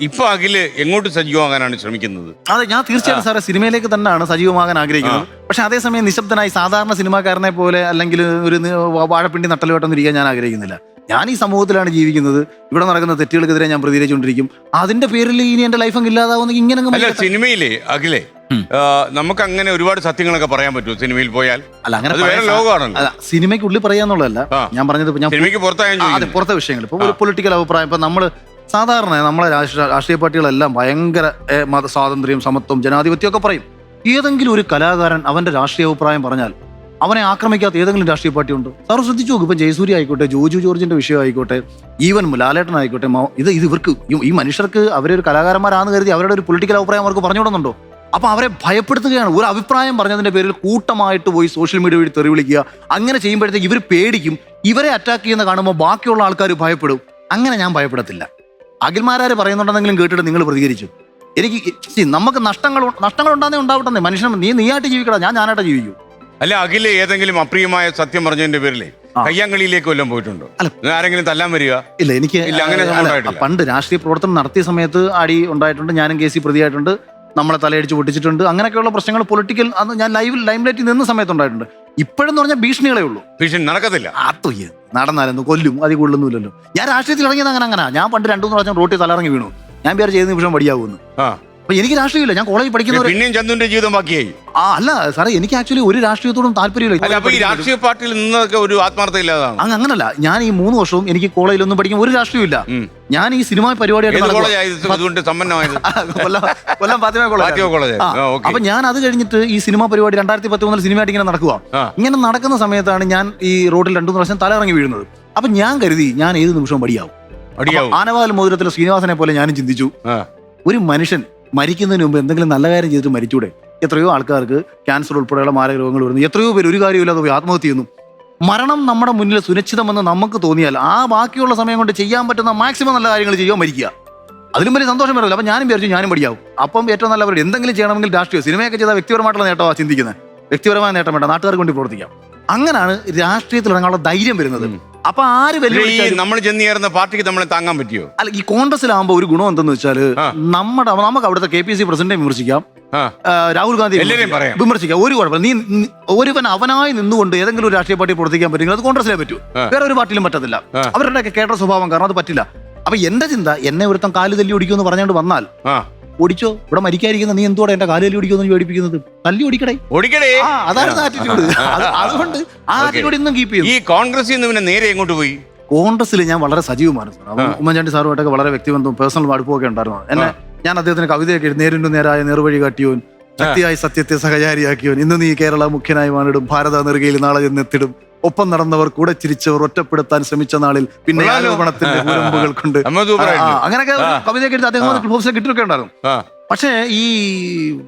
ഇപ്പൊ അഖിൽ എങ്ങോട്ട് സജീവമാകാനാണ് ശ്രമിക്കുന്നത്? അതെ ഞാൻ തീർച്ചയായിട്ടും സാറേ സിനിമയിലേക്ക് തന്നെയാണ് സജീവമാകാൻ ആഗ്രഹിക്കുന്നത്. പക്ഷെ അതേസമയം നിശബ്ദനായി സാധാരണ സിനിമാക്കാരനെ പോലെ അല്ലെങ്കിൽ ഒരു വാഴപ്പിണ്ടി നട്ടലുവട്ടം ഇരിക്കാൻ ഞാൻ ആഗ്രഹിക്കുന്നില്ല. ഞാൻ ഈ സമൂഹത്തിലാണ് ജീവിക്കുന്നത്. ഇവിടെ നടക്കുന്ന തെറ്റുകൾക്കെതിരെ ഞാൻ പ്രതികരിച്ചുകൊണ്ടിരിക്കും. അതിന്റെ പേരിൽ ഇനി എന്റെ ലൈഫ് അങ്ങ് ഇല്ലാതാവുന്ന ഇങ്ങനെ സിനിമയിലെ അഖിലെ നമുക്ക് അങ്ങനെ ഒരുപാട് സത്യങ്ങളൊക്കെ പറയാൻ പറ്റുമോ സിനിമയിൽ പോയാൽ? അല്ല അങ്ങനെ അത് വേറെ പറയാൻ സാ- ലോകമാണല്ലോ. അല്ല സിനിമയ്ക്കുള്ളിൽ പറയാന്നുള്ളതല്ല. ഞാൻ പറഞ്ഞത് ഞാൻ സിനിമയ്ക്ക് പുറത്താ വിഷയങ്ങൾ. ഇപ്പൊ പൊളിറ്റിക്കൽ അഭിപ്രായം. ഇപ്പൊ നമ്മൾ സാധാരണ നമ്മളെ രാഷ്ട്രീയ പാർട്ടികളെല്ലാം ഭയങ്കര മത സ്വാതന്ത്ര്യം സമത്വം ജനാധിപത്യം ഒക്കെ പറയും. ഏതെങ്കിലും ഒരു കലാകാരൻ അവന്റെ രാഷ്ട്രീയ അഭിപ്രായം പറഞ്ഞാൽ അവനെ ആക്രമിക്കാത്ത ഏതെങ്കിലും രാഷ്ട്രീയ പാർട്ടി ഉണ്ടോ? സാർ ശ്രദ്ധിച്ചു നോക്കും ഇപ്പൊ ജയസൂര്യ ആയിക്കോട്ടെ ജോജു ജോർജിന്റെ വിഷയം ആയിക്കോട്ടെ ഈവൻ ലാലേട്ടൻ ആയിക്കോട്ടെ ഇത് ഇത് ഇവർക്ക് ഈ- മനുഷ്യർക്ക് അവരൊരു കലാകാരന്മാരാണെന്ന് കരുതി അവരുടെ ഒരു പൊളിറ്റിക്കൽ അഭിപ്രായം അവർക്ക് പറഞ്ഞു അപ്പൊ അവരെ ഭയപ്പെടുത്തുകയാണ്. ഒരു അഭിപ്രായം പറഞ്ഞതിന്റെ പേരിൽ കൂട്ടമായിട്ട് പോയി സോഷ്യൽ മീഡിയ വഴി തെറി വിളിക്കുക. അങ്ങനെ ചെയ്യുമ്പോഴത്തേക്ക് ഇവർ പേടിക്കും. ഇവരെ അറ്റാക്ക് ചെയ്യുന്ന കാണുമ്പോൾ ബാക്കിയുള്ള ആൾക്കാർ ഭയപ്പെടും. അങ്ങനെ ഞാൻ ഭയപ്പെടത്തില്ല. അഖിൽമാരാര് പറയുന്നുണ്ടെന്നെങ്കിലും കേട്ടിട്ട് നിങ്ങൾ പ്രതികരിച്ചു. എനിക്ക് സി നമുക്ക് നഷ്ടങ്ങൾ നഷ്ടങ്ങൾ ഉണ്ടാകുന്നേ ഉണ്ടാവട്ടെ മനുഷ്യൻ നീ നീയായിട്ട് ജീവിക്കടാ. ഞാൻ ഞാനായിട്ട് ജീവിക്കൂ. അല്ല അഖിൽ ഏതെങ്കിലും അപ്രിയമായ സത്യം പറഞ്ഞതിന്റെ പേരിലെ. കയ്യാങ്കളിയിലേക്ക് വല്ലതും പോയിട്ടുണ്ടോ. ആരെങ്കിലും തല്ലാൻ വരിക? ഇല്ല എനിക്ക്. പണ്ട് രാഷ്ട്രീയ പ്രവർത്തനം നടത്തിയ സമയത്ത് അടി ഉണ്ടായിട്ടുണ്ട്. ഞാനും കേസി പ്രതിയായിട്ടുണ്ട്. നമ്മളെ തലയടിച്ച് പൊട്ടിച്ചിട്ടുണ്ട്. അങ്ങനെയൊക്കെയുള്ള പ്രശ്നങ്ങൾ പൊളിറ്റിക്കൽ അന്ന് ഞാൻ ലൈവിൽ ലൈംലൈറ്റിൽ നിന്ന സമയത്ത് ഉണ്ടായിട്ടുണ്ട്. ഇപ്പോഴെന്ന് പറഞ്ഞാൽ ഭീഷണികളേ ഉള്ളൂ. ഭീഷണി നടക്കത്തില്ല. ആത്തൊയ്യ നടന്നാലും കൊല്ലും അതി കൊള്ളുന്നില്ലല്ലോ. ഞാൻ രാഷ്ട്രീയത്തിൽ ഇറങ്ങിയത് അങ്ങനെ അങ്ങനെ. ഞാൻ പണ്ട് രണ്ടു മൂന്ന് പ്രാവശ്യം റോട്ടിൽ തലറങ്ങി വീണു. ഞാൻ പേര് ചെയ്ത നിമിഷം പടിയാവുന്നു ആ. അപ്പൊ എനിക്ക് രാഷ്ട്രീയമില്ല. ഞാൻ കോളേജിൽ പഠിക്കുന്നവർ പിന്നെയും ചന്ദുവിന്റെ ജീവിതം ബാക്കിയായി. ആ അല്ല സാറേ എനിക്ക് ആക്ച്വലി ഒരു രാഷ്ട്രീയത്തോടും താല്പര്യമില്ല. അപ്പൊ ഈ രാഷ്ട്രീയ പാർട്ടിയിൽ നിന്നൊക്കെ ഒരു ആത്മാർത്ഥ ഇല്ലാതാണ്? അങ്ങ് അങ്ങനല്ല. ഞാൻ ഈ മൂന്ന് വർഷവും എനിക്ക് കോളേജിൽ ഒന്നും പഠിക്കാൻ ഒരു രാഷ്ട്രീയമില്ല. ഞാൻ ഈ സിനിമ പരിപാടിയായിട്ട് അപ്പൊ ഞാൻ അത് കഴിഞ്ഞിട്ട് ഈ സിനിമ പരിപാടി രണ്ടായിരത്തി പത്ത് മുതൽ സിനിമയായിട്ട് ഇങ്ങനെ നടക്കുക ഇങ്ങനെ നടക്കുന്ന സമയത്താണ് ഞാൻ ഈ റോഡിൽ രണ്ടു മൂന്ന് പ്രാവശ്യം തലയിറങ്ങി വീഴുന്നത്. അപ്പൊ ഞാൻ കരുതി ഞാൻ ഏത് നിമിഷവും പടിയാവും ആനവാൽ മോതിരത്തിലെ ശ്രീനിവാസനെ പോലെ ഞാനും ചിന്തിച്ചു. ഒരു മനുഷ്യൻ മരിക്കുന്നതിന് മുമ്പ് എന്തെങ്കിലും നല്ല കാര്യം ചെയ്തിട്ട് മരിച്ചൂടെ? എത്രയോ ആൾക്കാർക്ക് ക്യാൻസർ ഉൾപ്പെടെയുള്ള മാരക രോഗങ്ങൾ വരുന്നു. എത്രയോ പേര് ഒരു കാര്യമില്ലാതെ പോയി ആത്മഹത്യ ചെയ്യുന്നു. മരണം നമ്മുടെ മുന്നിൽ സുരക്ഷിതമെന്ന് നമുക്ക് തോന്നിയാൽ ആ ബാക്കിയുള്ള സമയം കൊണ്ട് ചെയ്യാൻ പറ്റുന്ന മാക്സിമം നല്ല കാര്യങ്ങൾ ചെയ്യുക മരിക്കുക. അതിലും വലിയ സന്തോഷം വരില്ല. അപ്പം ഞാനും വിചാരിച്ചു ഞാനും പഠിയാവും അപ്പം ഏറ്റവും നല്ല പരിപാടി എന്തെങ്കിലും ചെയ്യണമെങ്കിൽ രാഷ്ട്രീയ സിനിമയൊക്കെ ചെയ്താൽ വ്യക്തിപരമായിട്ടുള്ള നേട്ടമാണ് ചിന്തിക്കുന്നത് വ്യക്തിപരമായ നേട്ടം വേണ്ട. നാട്ടുകാർക്ക് വേണ്ടി പ്രവർത്തിക്കാം. അങ്ങനെയാണ് രാഷ്ട്രീയത്തിൽ ഇറങ്ങാനുള്ള ധൈര്യം വരുന്നത്. അപ്പൊ ആര് വലിയ ഈ വെല്ലുവിളിച്ചാലും നമ്മൾ ചെന്ന് ചേർന്ന പാർട്ടിക്ക് നമ്മളെ താങ്ങാൻ പറ്റിയോ? അല്ല ഈ കോൺഗ്രസിലാകുമ്പോ ഒരു ഗുണം എന്തെന്ന് വെച്ചാൽ ആ. നമ്മുടെ നമുക്ക് അവിടുത്തെ കെ പി സി പ്രസിഡന്റിനെ വിമർശിക്കാം. ആ. ആ, രാഹുൽ ഗാന്ധി പറയാം. വിമർശിക്കാം. ഒരു കുഴപ്പമില്ല. നീ നീ- ഒരുവൻ അവനായി നിന്നുകൊണ്ട് ഏതെങ്കിലും ഒരു രാഷ്ട്രീയ പാർട്ടി പ്രവർത്തിക്കാൻ പറ്റുമെങ്കിൽ അത് കോൺഗ്രസിലേ പറ്റൂ. ആ. വേറെ ഒരു പാർട്ടിയിലും പറ്റത്തില്ല. ആ. അവരുടെ കേട്ട സ്വഭാവം കാരണം അത് പറ്റില്ല. അപ്പൊ എന്റെ ചിന്ത എന്നെ ഒരുത്തം കാൽ തല്ലി ഓടിക്കുമെന്ന് പറഞ്ഞുകൊണ്ട് വന്നാൽ ആ. ഓടിച്ചോ? ഇവിടെ മരിക്കാതിരിക്കുന്ന നീ എന്തുകൂടെ എന്റെ കാലിൽ ഓടിക്കുമെന്ന് പേടിപ്പിക്കുന്നത്? തല്ലി ഓടിക്കടേ. ഓടിക്കടേ. അതായിരുന്നു ആറ്റിറ്റ്യൂഡ് അതുകൊണ്ട് ആ. ആറ്റിറ്റ്യൂഡ് ഇന്നും കീപ്പ് ചെയ്യും. ഈ കോൺഗ്രസിൽ നിന്ന് പിന്നെ നേരെ എങ്ങോട്ട് പോയി? കോൺഗ്രസിൽ ഞാൻ വളരെ സജീവമാണ് സാർ. ഉമ്മൻചാണ്ടി സാറുമായിട്ടൊക്കെ വളരെ വ്യക്തിബന്ധവും പേഴ്സണൽ അടുപ്പമൊക്കെ ഉണ്ടായിരുന്നു. എന്നെ ഞാൻ അദ്ദേഹത്തിന് കവിതയൊക്കെ നേരിട്ടു നേരായ നേർവഴി കാട്ടിയോൻ. ശക്തിയായി സത്യത്തെ സഹചാരിയാക്കിയോൻ ഇന്ന് നീ കേരള മുഖ്യനായി വാണിടും. ഭാരത നെറുകയിൽ നാളെ ചെന്നെത്തിടും ഒപ്പം നടന്നവർ കൂടെ ചിരിച്ചവർ ഒറ്റപ്പെടുത്താൻ ശ്രമിച്ച നാളിൽ പിന്നെ. ആരോപണത്തിന്റെ കൊണ്ട് അങ്ങനെയൊക്കെ കവിതയൊക്കെ എടുത്ത് അദ്ദേഹം കിട്ടിയൊക്കെ ഉണ്ടായിരുന്നു പക്ഷേ ഈ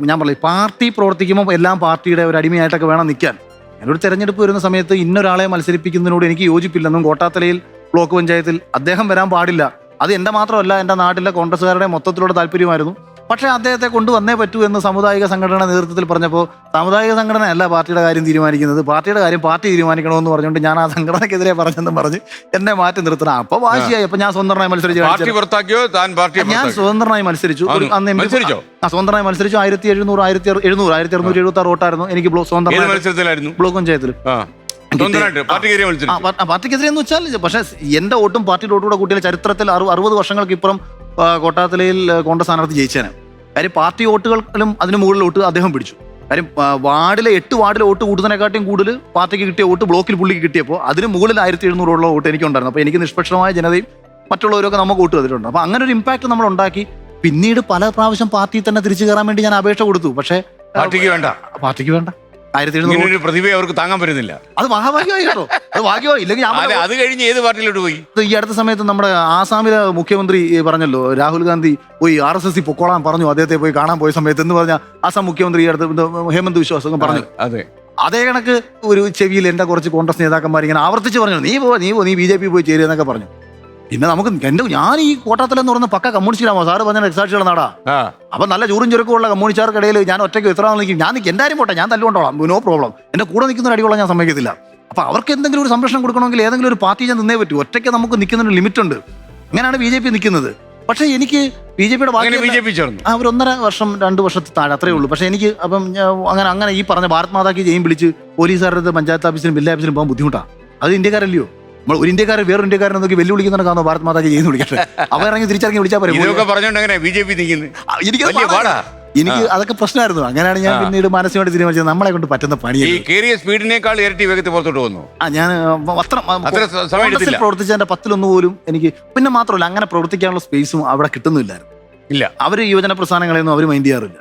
ഞാൻ പറയും പാർട്ടി പ്രവർത്തിക്കുമ്പോൾ എല്ലാം പാർട്ടിയുടെ ഒരു അടിമയായിട്ടൊക്കെ വേണം നിൽക്കാൻ. ഞാനൊരു തെരഞ്ഞെടുപ്പ് വരുന്ന സമയത്ത് ഇന്നൊരാളെ മത്സരിപ്പിക്കുന്നതിനോട് എനിക്ക് യോജിപ്പില്ലെന്നും കോട്ടാത്തലയിൽ ബ്ലോക്ക് പഞ്ചായത്തിൽ അദ്ദേഹം വരാൻ പാടില്ല. അത് എന്റെ മാത്രമല്ല എന്റെ നാട്ടിലെ കോൺഗ്രസ്സുകാരുടെ മൊത്തത്തിലുള്ള താല്പര്യമായിരുന്നു. പക്ഷേ അദ്ദേഹത്തെ കൊണ്ടുവന്നേ പറ്റൂ എന്ന് സാമുദായിക സംഘടന നേതൃത്വത്തിൽ പറഞ്ഞപ്പോൾ സാമുദായിക സംഘടന അല്ല പാർട്ടിയുടെ കാര്യം തീരുമാനിക്കുന്നത്. പാർട്ടിയുടെ കാര്യം പാർട്ടി തീരുമാനിക്കണമെന്ന് പറഞ്ഞുകൊണ്ട് ഞാൻ ആ സംഘടനയ്ക്കെതിരെ പറഞ്ഞെന്നും പറഞ്ഞ് എന്നെ മാറ്റി നിർത്തണം. അപ്പൊ വാശിയായി. അപ്പൊ ഞാൻ സ്വന്തമായി മത്സരിച്ചു ഞാൻ സ്വതന്ത്രമായി മത്സരിച്ചു? ആ സ്വതന്ത്രമായി മത്സരിച്ചു. ആയിരത്തി എഴുന്നൂറ് ആയിരത്തി എഴുന്നൂറ് ആയിരത്തി അറുന്നൂറ്റി എഴുപത്തി ആറ് വോട്ടായിരുന്നു. എനിക്ക് ബ്ലോക്ക് ഏത് ബ്ലോക്ക് പഞ്ചായത്തിൽ. പാർട്ടിക്കെതിരെ എന്ന് വെച്ചാൽ പക്ഷേ എന്റെ വോട്ടും പാർട്ടിയുടെ വോട്ടും കൂടെ കൂട്ടിയ ചരിത്രത്തിൽ അറു അറുപത് വർഷങ്ങൾക്ക് ഇപ്പുറം കോട്ടാത്തലയിൽ കോൺഗ്രസ് സ്ഥാനാർത്ഥി ജയിച്ചേനെ. കാര്യം പാർട്ടി വോട്ടുകളിലും അതിന് മുകളിൽ വോട്ട് അദ്ദേഹം പിടിച്ചു. കാര്യം വാർഡിലെ എട്ട് വാർഡിലെ വോട്ട് കൂട്ടുന്നതിനെക്കാട്ടും കൂടുതൽ പാർട്ടിക്ക് കിട്ടിയ വോട്ട് ബ്ലോക്കിൽ പുള്ളിക്ക് കിട്ടിയപ്പോൾ അതിന് മുകളിൽ ആയിരത്തി എഴുന്നൂറോളം വോട്ട് എനിക്കുണ്ടായിരുന്നു. അപ്പോൾ എനിക്ക് നിഷ്പക്ഷമായ ജനതയും മറ്റുള്ളവരൊക്കെ നമുക്ക് വോട്ട് തന്നിട്ടുണ്ട്. അപ്പോൾ അങ്ങനെ ഒരു ഇമ്പാക്ട് നമ്മൾ ഉണ്ടാക്കി. പിന്നീട് പല പ്രാവശ്യം പാർട്ടി തന്നെ തിരിച്ചു കയറാൻ വേണ്ടി ഞാൻ അപേക്ഷ കൊടുത്തു. പക്ഷേ പാർട്ടിക്ക് വേണ്ട. പാർട്ടിക്ക് വേണ്ട. ആയിരത്തി എഴുന്നൂറ് ഒരു പ്രതിഭയെ അവർക്ക് താങ്ങാൻ പറ്റുന്നില്ല. അത് മഹാഭാഗ്യമായി കേട്ടോ അത് ഭാഗ്യമായി. ഇല്ലെങ്കിൽ ഞാൻ അതെ അത് കഴിഞ്ഞ് ഏത് പാർട്ടിയിലോട്ട് പോയി? ഈ അടുത്ത സമയത്ത് നമ്മുടെ ആസാമിലെ മുഖ്യമന്ത്രി പറഞ്ഞല്ലോ രാഹുൽ ഗാന്ധി പോയി ആർ എസ് എസ് സി പൊക്കോളാൻ പറഞ്ഞു. അദ്ദേഹത്തെ പോയി കാണാൻ പോയ സമയത്ത് എന്ന് പറഞ്ഞ ആസാം മുഖ്യമന്ത്രി ഈ അടുത്ത് ഇത് ഹേമന്ത് വിശ്വാസം പറഞ്ഞു. അതെ അതേ. കണക്ക് ഒരു ചെവിയിൽ എന്റെ കുറച്ച് കോൺഗ്രസ് നേതാക്കന്മാർ ഇങ്ങനെ ആവർത്തിച്ച് പറഞ്ഞു നീ പോ നീ പോ നീ ബി ജെ പി പോയി ചേരുക എന്നൊക്കെ പറഞ്ഞു. പിന്നെ നമുക്ക് എന്റെ ഞാൻ ഈ കോട്ടത്തിൽ എന്ന് പറഞ്ഞ പക്ക കമ്മ്യൂണിസ്റ്റിലാമോ സാറ് പറഞ്ഞ രക്സാക്ഷിയുടെ നാടാ അപ്പൊ നല്ല ചൂറും ചുരുക്കമുള്ള കമ്മ്യൂണിസ്റ്റുകാർക്കിടയിൽ ഞാൻ ഒറ്റയ്ക്ക് ഇത്ര നിൽക്കും? ഞാൻ നിൽക്കും. എന്തായാലും പോട്ടെ ഞാൻ തല്ലുകൊണ്ടോളാം. No problem. എന്റെ കൂടെ നിൽക്കുന്ന അടികൊള്ളാൻ ഞാൻ സമ്മതിക്കത്തില്ല. അപ്പൊ അവർക്ക് എന്തെങ്കിലും ഒരു സംരക്ഷണം കൊടുക്കണമെങ്കിൽ ഏതെങ്കിലും ഒരു പാർട്ടി ഞാൻ നിന്നേ പറ്റൂ. ഒറ്റയ്ക്ക് നമുക്ക് നിൽക്കുന്നതിന് ലിമിറ്റ് ഉണ്ട് അങ്ങനെയാണ് ബി ജെ പി നിൽക്കുന്നത്. പക്ഷെ എനിക്ക് ബി ജെ പിയുടെ അങ്ങനെ ബി ജെ പി ചേർന്നു. ആ ഒരു ഒന്നര വർഷം രണ്ട് വർഷത്തെ താഴെ അത്രേ ഉള്ളൂ. പക്ഷെ എനിക്ക് അപ്പം അങ്ങനെ അങ്ങനെ ഈ പറഞ്ഞ ഭാരത് മാതാക്ക് ജയിം വിളിച്ച് പോലീസുകാരുടെ പഞ്ചായത്ത് ഓഫീസിലും ബില്ലാ ഓഫീസിലും പോകാൻ ബുദ്ധിമുട്ടാണ് അത് ഇന്ത്യക്കാരല്ലയോ? നമ്മൾ ഒരു ഇന്ത്യക്കാരൻ വേറെ ഇന്ത്യക്കാരനെ നോക്കി വെല്ലുവിളിക്കുന്ന കാണോ ഭാരത് മാതാജി ചെയ്യുന്നു വിളിക്കട്ടെ? അവ ഇറങ്ങി തിരിച്ചിറങ്ങി വിളിച്ചാൽ പറയും പറഞ്ഞോണ്ട് എങ്ങനെ ബി ജെ പി എനിക്ക്. എനിക്ക് അതൊക്കെ പ്രശ്നമായിരുന്നു. അങ്ങനെയാണ് ഞാൻ. പിന്നീട് മാനസികമായിട്ട് തീരുമാനിച്ചത്. നമ്മളെ കൊണ്ട് പറ്റുന്ന പണി സ്പീഡിനേക്കാൾ ഇരട്ടി വേഗത്തിൽ പുറത്തോട്ട് വന്നു ആ ഞാൻ അത്ര. പ്രവർത്തിച്ചതിന്റെ പത്തിലൊന്ന് പോലും എനിക്ക് പിന്നെ മാത്രമല്ല അങ്ങനെ പ്രവർത്തിക്കാനുള്ള സ്പേസും അവിടെ കിട്ടുന്നില്ലായിരുന്നു. ഇല്ല. അവർ യുവജന പ്രസ്ഥാനങ്ങളെയൊന്നും അവർ മൈൻഡ് ചെയ്യാറില്ല.